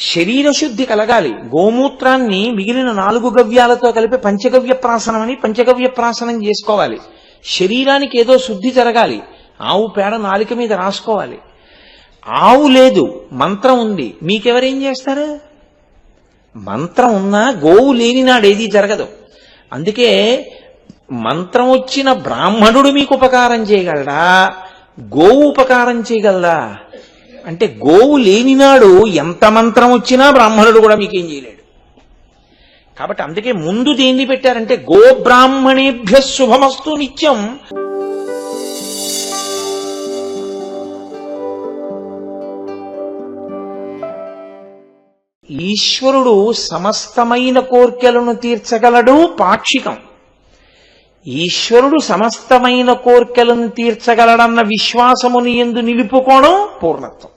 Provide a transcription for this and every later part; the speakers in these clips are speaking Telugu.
శరీర శుద్ధి కలగాలి. గోమూత్రాన్ని మిగిలిన నాలుగు గవ్యాలతో కలిపి పంచగవ్య ప్రాసనం అని పంచగవ్య ప్రాసనం చేసుకోవాలి. శరీరానికి ఏదో శుద్ధి జరగాలి. ఆవు పేడ నాలిక మీద రాసుకోవాలి. ఆవు లేదు మంత్రం ఉంది. మీకెవరేం చేస్తారు? మంత్రం ఉన్నా గోవు లేని నాడేది జరగదు. అందుకే మంత్రం వచ్చిన బ్రాహ్మణుడు మీకు ఉపకారం చేయగలడా? గోవు ఉపకారం చేయగలదా? అంటే గోవు లేనినాడు ఎంత మంత్రం వచ్చినా బ్రాహ్మణుడు కూడా మీకేం చేయలేడు. కాబట్టి అందుకే ముందు దేన్ని పెట్టారంటే గో బ్రాహ్మణేభ్య శుభమస్తు నిత్యం. ఈశ్వరుడు సమస్తమైన కోర్కెలను తీర్చగలడు పాక్షికం. ఈశ్వరుడు సమస్తమైన కోర్కెలను తీర్చగలడన్న విశ్వాసముని ఎందు నిలుపుకోవడం పూర్ణత్వం.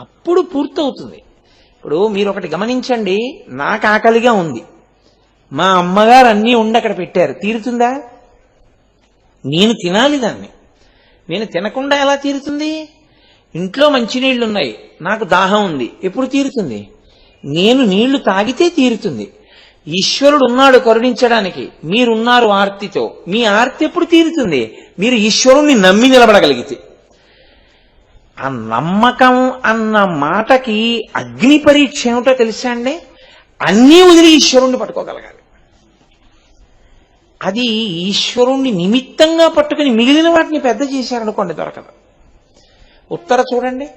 అప్పుడు పూర్తవుతుంది. ఇప్పుడు మీరు ఒకటి గమనించండి నాకు ఆకలిగా ఉంది. మా అమ్మగారు అన్నీ ఉండి అక్కడ పెట్టారు. తీరుతుందా? నేను తినాలి దాన్ని. నేను తినకుండా ఎలా తీరుతుంది? ఇంట్లో మంచినీళ్ళు ఉన్నాయి నాకు దాహం ఉంది. ఎప్పుడు తీరుతుంది? నేను నీళ్ళు తాగితే తీరుతుంది. ఈశ్వరుడు ఉన్నాడు కరుణించడానికి. మీరున్నారు ఆర్తితో. మీ ఆర్తి ఎప్పుడు తీరుతుంది? మీరు ఈశ్వరుణ్ణి నమ్మి నిలబడగలిగితే. ఆ నమ్మకం అన్న మాటకి అగ్ని పరీక్ష ఏమిటో తెలుసా అండి? అన్నీ వదిలి ఈశ్వరుణ్ణి పట్టుకోగలగాలి. అది ఈశ్వరుణ్ణి నిమిత్తంగా పట్టుకుని మిగిలిన వాటిని పెద్ద చేశారనుకోండి దొరకదు. ఉత్తర చూడండి.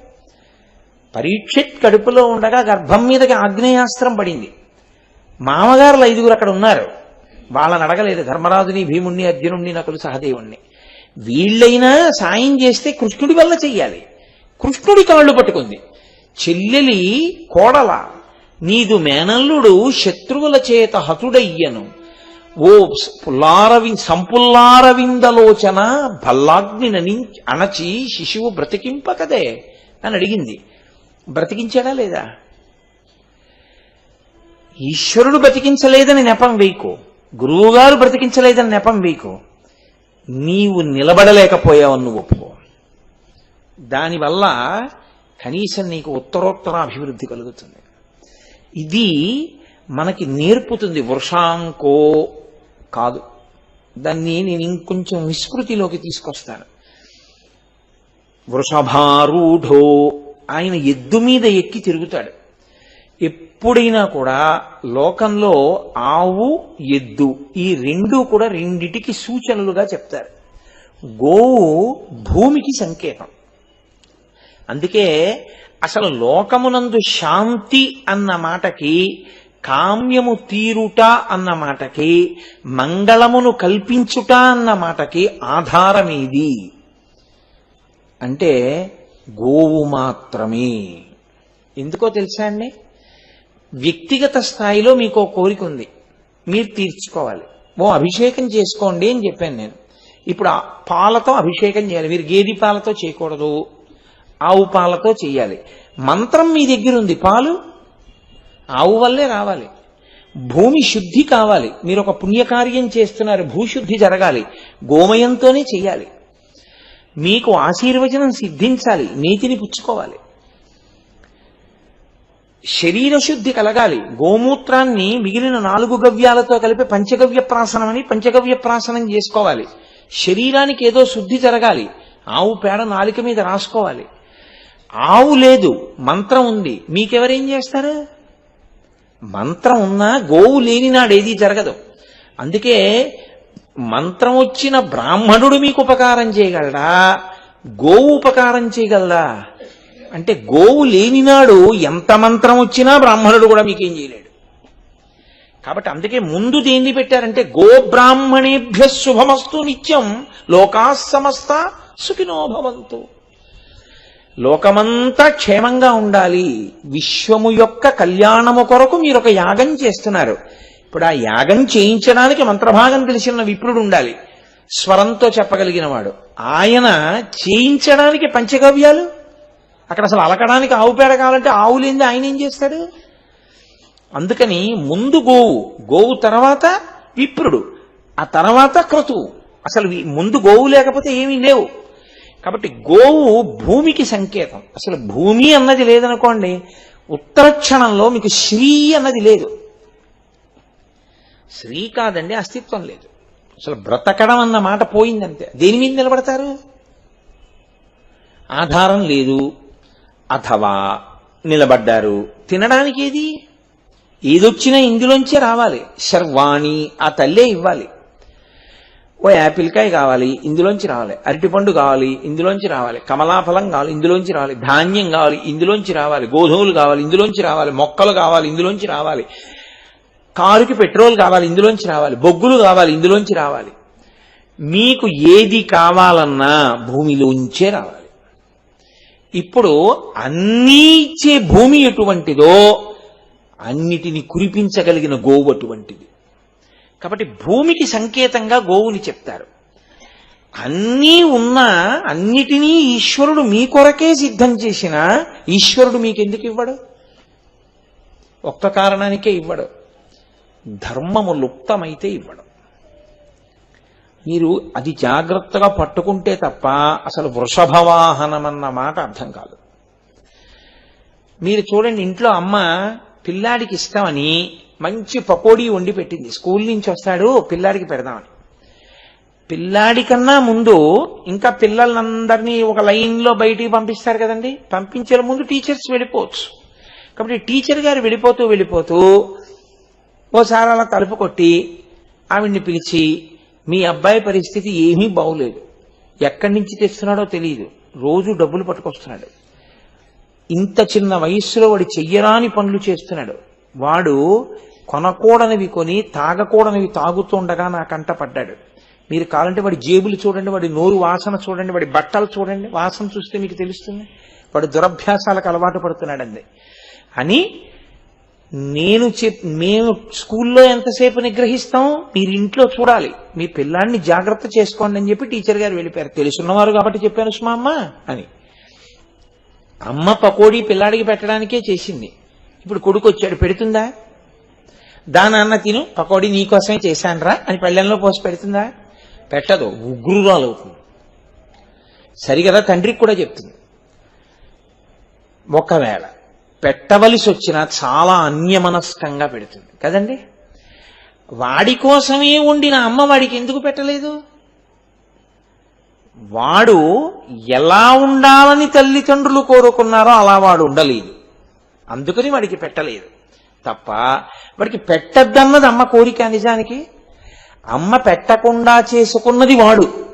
పరీక్షిత్ కడుపులో ఉండగా గర్భం మీదకి ఆగ్నేయాస్త్రం పడింది. మామగారులు ఐదుగురు అక్కడ ఉన్నారు. వాళ్ళని అడగలేదు. ధర్మరాజుని భీముణ్ణి అర్జునుణ్ణి నకులు సహదేవుణ్ణి. వీళ్ళైనా సాయం చేస్తే కృష్ణుడి వల్ల చెయ్యాలి. కృష్ణుడి కాళ్ళు పట్టుకుంది. చెల్లెలి కోడల నీదు మేనల్లుడు శత్రువుల చేత హతుడయ్యను. ఓ పుల్లారవి సంపుల్లారవిందలోచన భల్లాగ్ని అణచి శిశువు బ్రతికింపకదే అని అడిగింది. బ్రతికించాడా లేదా? ఈశ్వరుడు బ్రతికించలేదని నెపం వేయకు గురువుగారు బ్రతికించలేదని నెపం వేయకు నీవు నిలబడలేకపోయావు నువ్వు ఒప్పుకో. దానివల్ల కనీసం నీకు ఉత్తరోత్తర అభివృద్ధి కలుగుతుంది. ఇది మనకి నేర్పుతుంది వృషాంకో కాదు. దాన్ని నేను ఇంకొంచెం విస్మృతిలోకి తీసుకొస్తాను. వృషభారూఢో ఆయన ఎద్దు మీద ఎక్కి తిరుగుతాడు. ఎప్పుడైనా కూడా లోకంలో ఆవు ఎద్దు ఈ రెండు కూడా రెండిటికి సూచనలుగా చెప్తారు. గోవు భూమికి సంకేతం. అందుకే అసలు లోకమునందు శాంతి అన్న మాటకి కామ్యము తీరుట అన్న మాటకి మంగళమును కల్పించుట అన్న మాటకి ఆధారమేది? అంటే గోవు మాత్రమే. ఎందుకో తెలుసా అండి? వ్యక్తిగత స్థాయిలో మీకు కోరిక ఉంది. మీరు తీర్చుకోవాలి. ఓ అభిషేకం చేసుకోండి అని చెప్పాను నేను. ఇప్పుడు పాలతో అభిషేకం చేయాలి. మీరు గేది పాలతో చేయకూడదు. ఆవు పాలతో చేయాలి. మంత్రం మీ దగ్గర ఉంది. పాలు ఆవు వల్లే రావాలి. భూమి శుద్ధి కావాలి. మీరు ఒక పుణ్యకార్యం చేస్తున్నారు. భూశుద్ధి జరగాలి. గోమయంతోనే చేయాలి. మీకు ఆశీర్వచనం సిద్ధించాలి. నీతిని పుచ్చుకోవాలి. శరీర శుద్ధి కలగాలి. గోమూత్రాన్ని మిగిలిన నాలుగు గవ్యాలతో కలిపి పంచగవ్య ప్రాసనం అని పంచగవ్య ప్రాసనం చేసుకోవాలి. శరీరానికి ఏదో శుద్ధి జరగాలి. ఆవు పేడ నాలిక మీద రాసుకోవాలి. ఆవు లేదు మంత్రం ఉంది. మీకెవరేం చేస్తారు? మంత్రం ఉన్నా గోవు లేని నాడేది జరగదు. అందుకే మంత్రం వచ్చిన బ్రాహ్మణుడు మీకు ఉపకారం చేయగలడా? గోవు ఉపకారం చేయగలదా? అంటే గోవు లేనినాడు ఎంత మంత్రం వచ్చినా బ్రాహ్మణుడు కూడా మీకేం చేయలేడు. కాబట్టి అందుకే ముందు దేన్ని పెట్టారంటే గో బ్రాహ్మణేభ్య శుభమస్తు నిత్యం లోకా సమస్త సుఖినోభవంతు లోకమంతా క్షేమంగా ఉండాలి. విశ్వము యొక్క కళ్యాణము కొరకు మీరు ఒక యాగం చేస్తున్నారు. ఇప్పుడు ఆ యాగం చేయించడానికి మంత్రభాగం తెలిసిన విప్రుడు ఉండాలి. స్వరంతో చెప్పగలిగిన వాడు ఆయన చేయించడానికి పంచగవ్యాలు అక్కడ అసలు అలకడానికి ఆవు పేడ కావాలంటే ఆవు లేని ఆయన ఏం చేస్తాడు? అందుకని ముందు గోవు గోవు తర్వాత విప్రుడు ఆ తర్వాత క్రతువు. అసలు ముందు గోవు లేకపోతే ఏమీ లేవు. కాబట్టి గోవు భూమికి సంకేతం. అసలు భూమి అన్నది లేదనుకోండి ఉత్తర క్షణంలో మీకు శ్రీ అన్నది లేదు. శ్రీ కాదండి అస్తిత్వం లేదు. అసలు బ్రతకడం అన్న మాట పోయిందంతే. దేని మీద నిలబడతారు? ఆధారం లేదు. అథవా నిలబడ్డారు. తినడానికి ఏది? ఏదొచ్చినా ఇందులోంచే రావాలి. శర్వాణి ఆ తల్లే ఇవ్వాలి. ఓ యాపిల్కాయ కావాలి ఇందులోంచి రావాలి. అరటిపండు కావాలి ఇందులోంచి రావాలి. కమలాఫలం కావాలి ఇందులోంచి రావాలి. ధాన్యం కావాలి ఇందులోంచి రావాలి. గోధుమలు కావాలి ఇందులోంచి రావాలి. మొక్కలు కావాలి ఇందులోంచి రావాలి. కారుకి పెట్రోల్ కావాలి ఇందులోంచి రావాలి. బొగ్గులు కావాలి ఇందులోంచి రావాలి. మీకు ఏది కావాలన్నా భూమిలోంచే రావాలి. ఇప్పుడు అన్నీ ఇచ్చే భూమి ఎటువంటిదో అన్నిటిని కురిపించగలిగిన గోవు అటువంటిది. కాబట్టి భూమికి సంకేతంగా గోవుని చెప్తారు. అన్నీ ఉన్నా అన్నిటినీ ఈశ్వరుడు మీ కొరకే సిద్ధం చేసిన ఈశ్వరుడు మీకెందుకు ఇవ్వడు? ఒక్క కారణానికే ఇవ్వడు. ధర్మము లుప్తమైతే ఇవ్వడం. మీరు అది జాగ్రత్తగా పట్టుకుంటే తప్ప అసలు వృషభవాహనం అన్న మాట అర్థం కాదు. మీరు చూడండి ఇంట్లో అమ్మ పిల్లాడికి ఇష్టమని మంచి పకోడీ వండి పెట్టింది. స్కూల్ నుంచి వస్తాడు పిల్లాడికి పెడదామని. పిల్లాడి కన్నా ముందు ఇంకా పిల్లలందరినీ ఒక లైన్లో బయటికి పంపిస్తారు కదండి. పంపించే ముందు టీచర్స్ వెళ్ళిపోవచ్చు. కాబట్టి టీచర్ గారు వెళ్ళిపోతూ వెళ్ళిపోతూ ఓసారి అలా తలుపు కొట్టి ఆవిడ్ని పిలిచి మీ అబ్బాయి పరిస్థితి ఏమీ బాగులేదు. ఎక్కడి నుంచి తెస్తున్నాడో తెలియదు. రోజు డబ్బులు పట్టుకొస్తున్నాడు. ఇంత చిన్న వయస్సులో వాడు చెయ్యరాని పనులు చేస్తున్నాడు. వాడు కొనకూడనివి కొని తాగకూడనివి తాగుతుండగా నా కంట పడ్డాడు. మీరు కావాలంటే వాడి జేబులు చూడండి వాడి నోరు వాసన చూడండి వాడి బట్టలు చూడండి. వాసన చూస్తే మీకు తెలుస్తుంది. వాడు దురభ్యాసాలకు అలవాటు పడుతున్నాడండి. అని నేను చెప్ మేము స్కూల్లో ఎంతసేపు నిగ్రహిస్తాం? మీరు ఇంట్లో చూడాలి. మీ పిల్లాన్ని జాగ్రత్త చేసుకోండి అని చెప్పి టీచర్ గారు వెళ్ళిపోయారు. తెలుసున్నవారు కాబట్టి చెప్పాను సుమా అమ్మ అని. అమ్మ పకోడీ పిల్లాడికి పెట్టడానికే చేసింది. ఇప్పుడు కొడుకు వచ్చాడు పెడుతుందా? దాని అన్న తిను పకోడీ నీకోసమే చేశానురా అని పళ్ళెంలో పోసి పెడుతుందా? పెట్టదు ఉగ్రురాలు అవుతుంది. సరిగదా తండ్రికి కూడా చెప్తుంది. ఒకవేళ పెట్టవలసి వచ్చినా చాలా అన్యమనస్కంగా పెడుతుంది. కదండి? వాడి కోసమే ఉండిన అమ్మ వాడికి ఎందుకు పెట్టలేదు? వాడు ఎలా ఉండాలని తల్లిదండ్రులు కోరుకున్నారో అలా వాడు ఉండలేదు. అందుకని వాడికి పెట్టలేదు. తప్ప వాడికి పెట్టద్దన్నది అమ్మ కోరిక నిజానికి? అమ్మ పెట్టకుండా చేసుకున్నది వాడు.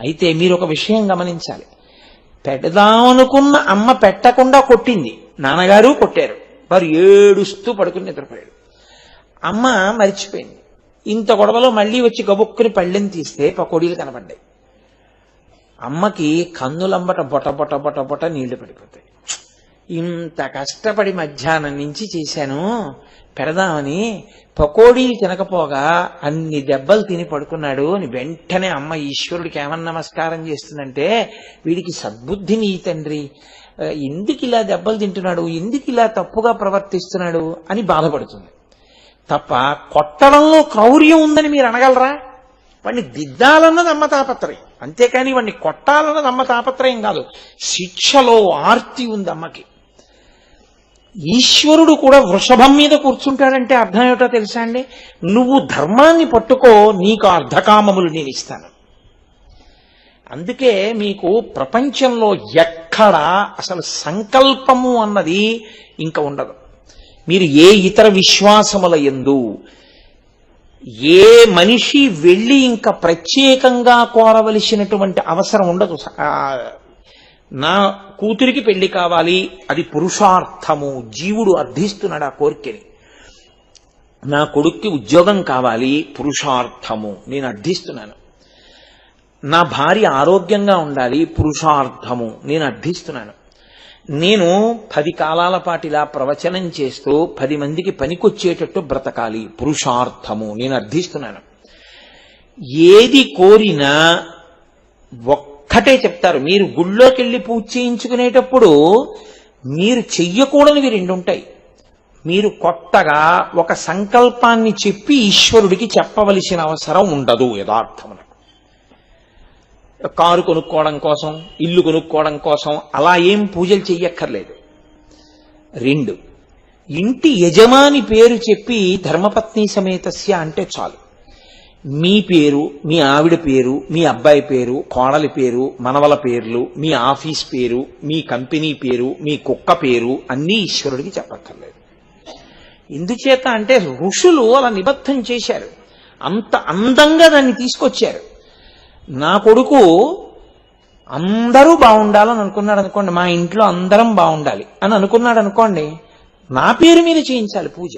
అయితే మీరు ఒక విషయం గమనించాలి. పెడదామనుకున్న అమ్మ పెట్టకుండా కొట్టింది. నాన్నగారు కొట్టారు. వారు ఏడుస్తూ పడుకుని నిద్రపోయాడు అమ్మ మరిచిపోయింది. ఇంత గొడవలో మళ్ళీ వచ్చి గబుక్కుని పళ్ళెం తీస్తే పకోడీలు కనబడ్డాయి. అమ్మకి కన్నులంబట బొట బొట బొట బొట నీళ్ళు పడిపోతాయి. ఇంత కష్టపడి మధ్యాహ్నం నుంచి చేశాను. పెడదామని పకోడీలు తినకపోగా అన్ని దెబ్బలు తిని పడుకున్నాడు అని వెంటనే అమ్మ ఈశ్వరుడికి ఏమన్నా నమస్కారం చేస్తుందంటే వీడికి సద్బుద్ధిని ఈ తండ్రి. ఎందుకు ఇలా దెబ్బలు తింటున్నాడు? ఎందుకు ఇలా తప్పుగా ప్రవర్తిస్తున్నాడు? అని బాధపడుతుంది. తప్ప కొట్టడంలో క్రౌర్యం ఉందని మీరు అనగలరా? వాడిని దిద్దాలన్నది అమ్మ తాపత్రయం. అంతేకాని వాడిని కొట్టాలన్నది అమ్మ తాపత్రయం కాదు. శిక్షలో ఆర్తి ఉంది అమ్మకి. ఈశ్వరుడు కూడా వృషభం మీద కూర్చుంటాడంటే అర్థం ఏమిటో తెలుసా అండి? నువ్వు ధర్మాన్ని పట్టుకో నీకు అర్ధకామములు నేను ఇస్తాను. అందుకే మీకు ప్రపంచంలో అక్కడ అసలు సంకల్పము అన్నది ఇంకా ఉండదు. మీరు ఏ ఇతర విశ్వాసముల ఎందు ఏ మనిషి వెళ్ళి ఇంకా ప్రత్యేకంగా కోరవలసినటువంటి అవసరం ఉండదు. నా కూతురికి పెళ్ళి కావాలి అది పురుషార్థము జీవుడు అర్థిస్తున్నాడు ఆ కోరికని. నా కొడుక్కి ఉద్యోగం కావాలి పురుషార్థము నేను అర్థిస్తున్నాను నా భార్య ఆరోగ్యంగా ఉండాలి పురుషార్థము. నేను అర్థిస్తున్నాను. నేను పది కాలాల పాటు ఇలా ప్రవచనం చేస్తూ పది మందికి పనికొచ్చేటట్టు బ్రతకాలి. పురుషార్థము. నేను అర్థిస్తున్నాను. ఏది కోరినా ఒక్కటే చెప్తారు. మీరు గుళ్ళోకి వెళ్ళి పూజ చేయించుకునేటప్పుడు మీరు చెయ్యకూడనివి రెండు ఉంటాయి మీరు కొత్తగా ఒక సంకల్పాన్ని చెప్పి ఈశ్వరుడికి చెప్పవలసిన అవసరం ఉండదు యథార్థమున. కారు కొనుక్కోవడం కోసం ఇల్లు కొనుక్కోవడం కోసం అలా ఏం పూజలు చెయ్యక్కర్లేదు. రెండు ఇంటి యజమాని పేరు చెప్పి ధర్మపత్ని సమేతస్య అంటే చాలు. మీ పేరు మీ ఆవిడ పేరు మీ అబ్బాయి పేరు కోడలి పేరు మనవల పేర్లు మీ ఆఫీస్ పేరు మీ కంపెనీ పేరు మీ కుక్క పేరు అన్నీ ఈశ్వరుడికి చెప్పక్కర్లేదు. ఎందుచేత అంటే ఋషులు అలా నిబద్ధం చేశారు. అంత అందంగా దాన్ని తీసుకొచ్చారు. నా కొడుకు అందరూ బాగుండాలని అనుకున్నాడు అనుకోండి మా ఇంట్లో అందరం బాగుండాలి అని అనుకున్నాడు అనుకోండి నా పేరు మీద చేయించాలి పూజ.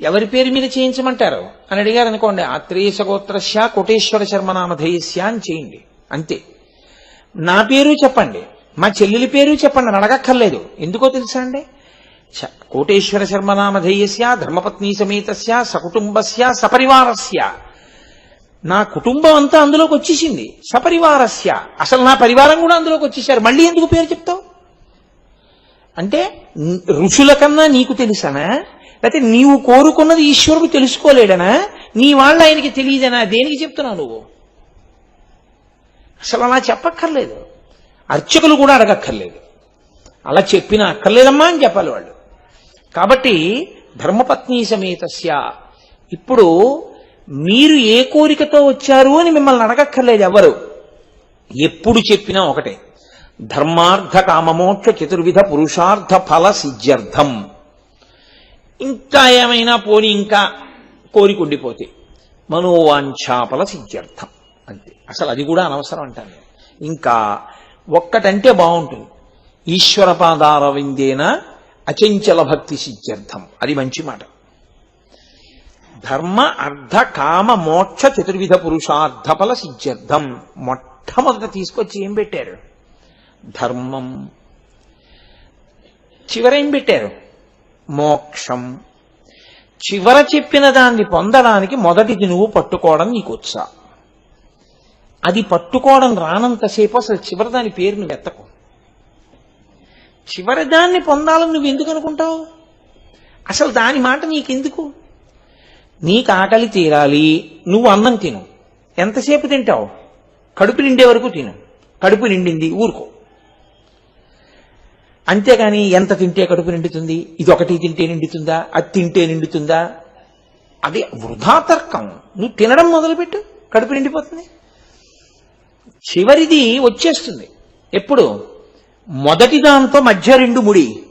ఎవరి పేరు మీద చేయించమంటారు? అని అడిగారు అనుకోండి ఆత్రేయ సగోత్రస్య కోటేశ్వర శర్మ నామధేయస్య అని చేయండి అంతే. నా పేరు చెప్పండి మా చెల్లెలి పేరు చెప్పండి అని అడగక్కర్లేదు. ఎందుకో తెలుసా అండి? చ- కోటేశ్వర శర్మ నామధేయస్య ధర్మపత్ని సమేతస్య సకుటుంబస్య సపరివారస్య. నా కుటుంబం అంతా అందులోకి వచ్చేసింది. సపరివారస్య. అసలు నా పరివారం కూడా అందులోకి వచ్చేసారు. మళ్ళీ ఎందుకు పేరు చెప్తావు? అంటే ఋషుల కన్నా నీకు తెలుసనా? లేకపోతే నీవు కోరుకున్నది ఈశ్వరుడు తెలుసుకోలేడనా? నీ వాళ్ళు ఆయనకి తెలియదనా? దేనికి చెప్తున్నావు నువ్వు? అసలు అలా చెప్పక్కర్లేదు. అర్చకులు కూడా అడగక్కర్లేదు. అలా చెప్పినా అక్కర్లేదమ్మా అని చెప్పాలి వాళ్ళు. కాబట్టి ధర్మపత్ని సమేతస్య. ఇప్పుడు మీరు ఏ కోరికతో వచ్చారు అని మిమ్మల్ని అడగక్కర్లేదు ఎవరు. ఎప్పుడు చెప్పినా ఒకటే. ధర్మార్థ కామమోక్ష చతుర్విధ పురుషార్థ ఫల సిద్ధ్యర్థం. ఇంకా ఏమైనా పోని ఇంకా కోరిక ఉండిపోతే మనోవాంఛాపల సిద్ధ్యర్థం అంతే. అసలు అది కూడా అనవసరం అంటాను నేను. ఇంకా ఒక్కటంటే బాగుంటుంది. ఈశ్వర పాదారవిందేన అచంచల భక్తి సిద్ధ్యర్థం. అది మంచి మాట. ధర్మ అర్థ కామ మోక్ష చతుర్విధ పురుషార్థ ఫల సిద్ధ్యర్థం. మొట్టమొదట తీసుకొచ్చి ఏం పెట్టారు? ధర్మం. చివర ఏం పెట్టారు? మోక్షం. చివర చెప్పిన దాన్ని పొందడానికి మొదటిది నువ్వు పట్టుకోవడం నీకు వచ్చా అది పట్టుకోవడం రానంతసేపు అసలు చివరి దాని పేరు నువ్వు ఎత్తకు. చివరి దాన్ని పొందాలని నువ్వు ఎందుకు అనుకుంటావు? అసలు దాని మాట నీకెందుకు? నీకు ఆకలి తీరాలి నువ్వు అన్నం తిను. ఎంతసేపు తింటావు? కడుపు నిండే వరకు తిను. కడుపు నిండింది ఊరుకో. అంతేగాని ఎంత తింటే కడుపు నిండుతుంది? ఇది ఒకటి తింటే నిండుతుందా? అది తింటే నిండుతుందా? అది వృధా తర్కం. నువ్వు తినడం మొదలుపెట్టు కడుపు నిండిపోతుంది. చివరిది వచ్చేస్తుంది. ఎప్పుడు? మొదటి దాంతో మధ్య రెండు ముడి.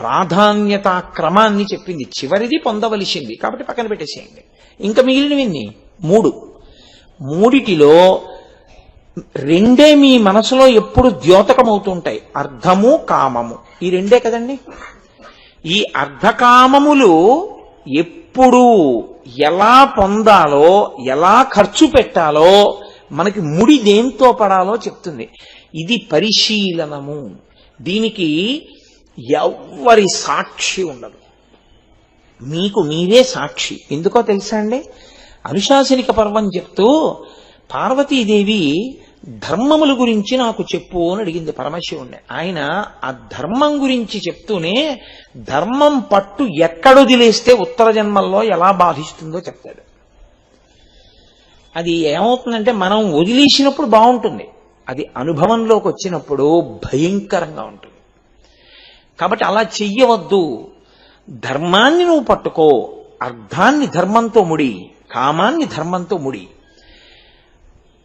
ప్రాధాన్యత క్రమాన్ని చెప్పింది. చివరిది పొందవలసింది. కాబట్టి పక్కన పెట్టేసేయండి. ఇంకా మిగిలినవన్నీ మూడు. మూడిటిలో రెండే మీ మనసులో ఎప్పుడు ద్యోతకమవుతుంటాయి. అర్ధము కామము. ఈ రెండే కదండి? ఈ అర్ధకామములు ఎప్పుడు ఎలా పొందాలో ఎలా ఖర్చు పెట్టాలో మనకి ముడి దేంతో పడాలో చెప్తుంది. ఇది పరిశీలనము. దీనికి ఎవ్వరి సాక్షి ఉండదు. మీకు మీరే సాక్షి. ఎందుకో తెలుసా అండి? అనుశాసనిక పర్వం చెప్తూ పార్వతీదేవి ధర్మముల గురించి నాకు చెప్పు అని అడిగింది పరమశివుణ్ణి. ఆయన ఆ ధర్మం గురించి చెప్తూనే ధర్మం పట్టు ఎక్కడొదిలేస్తే ఉత్తర జన్మల్లో ఎలా బాధిస్తుందో చెప్తాడు. అది ఏమవుతుందంటే మనం వదిలేసినప్పుడు బాగుంటుంది. అది అనుభవంలోకి వచ్చినప్పుడు భయంకరంగా ఉంటుంది. కాబట్టి అలా చెయ్యవద్దు. ధర్మాన్ని నువ్వు పట్టుకో. అర్థాన్ని ధర్మంతో ముడి. కామాన్ని ధర్మంతో ముడి.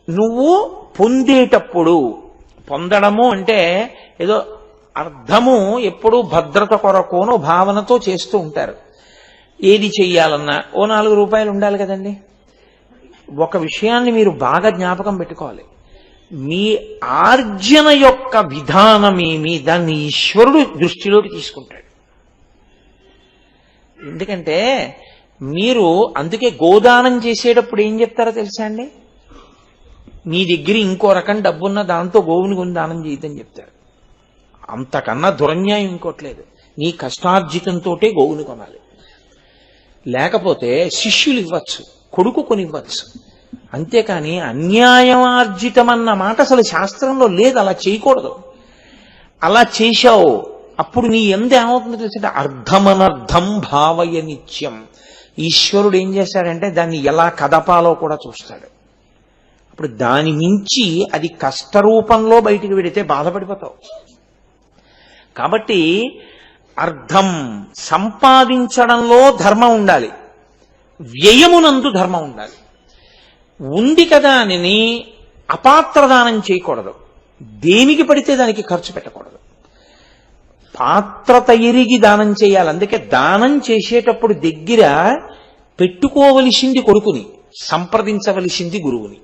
నువ్వు పొందేటప్పుడు పొందడము అంటే ఏదో అర్థము ఎప్పుడూ భద్రత కొరకునో భావనతో చేస్తూ ఉంటారు. ఏది చెయ్యాలన్నా ఓ నాలుగు రూపాయలు ఉండాలి కదండి. ఒక విషయాన్ని మీరు బాగా జ్ఞాపకం పెట్టుకోవాలి. మీ ఆర్జన యొక్క విధానమేమి దాన్ని ఈశ్వరుడు దృష్టిలోకి తీసుకుంటాడు. ఎందుకంటే మీరు అందుకే గోదానం చేసేటప్పుడు ఏం చెప్తారో తెలుసా అండి? మీ దగ్గర ఇంకో రకం డబ్బున్న దాంతో గోవుని కొని దానం చేయదని చెప్తారు. అంతకన్నా దురన్యాయం ఇంకోట్లేదు. నీ కష్టార్జితంతోటే గోవుని కొనాలి. లేకపోతే శిష్యులు ఇవ్వచ్చు కొడుకు కొనివ్వచ్చు. అంతేకాని అన్యాయమార్జితమన్న మాట అసలు శాస్త్రంలో లేదు అలా చేయకూడదు. అలా చేశావు అప్పుడు నీ ఎందు ఏమవుతుందో తెలిసింటే అర్థమనర్థం భావయ నిత్యం ఈశ్వరుడు ఏం చేశాడంటే దాన్ని ఎలా కదపాలో కూడా చూస్తాడు. అప్పుడు దాని మించి అది కష్టరూపంలో బయటికి వెడితే బాధపడిపోతావు. కాబట్టి అర్థం సంపాదించడంలో ధర్మం ఉండాలి. వ్యయమునందు ధర్మం ఉండాలి. ఉంది కదా అని అపాత్రదానం చేయకూడదు. దేనికి పడితే దానికి ఖర్చు పెట్టకూడదు. పాత్రత ఎరిగి దానం చేయాలి. అందుకే దానం చేసేటప్పుడు దగ్గర పెట్టుకోవలసింది కొడుకుని సంప్రదించవలసింది గురువుని.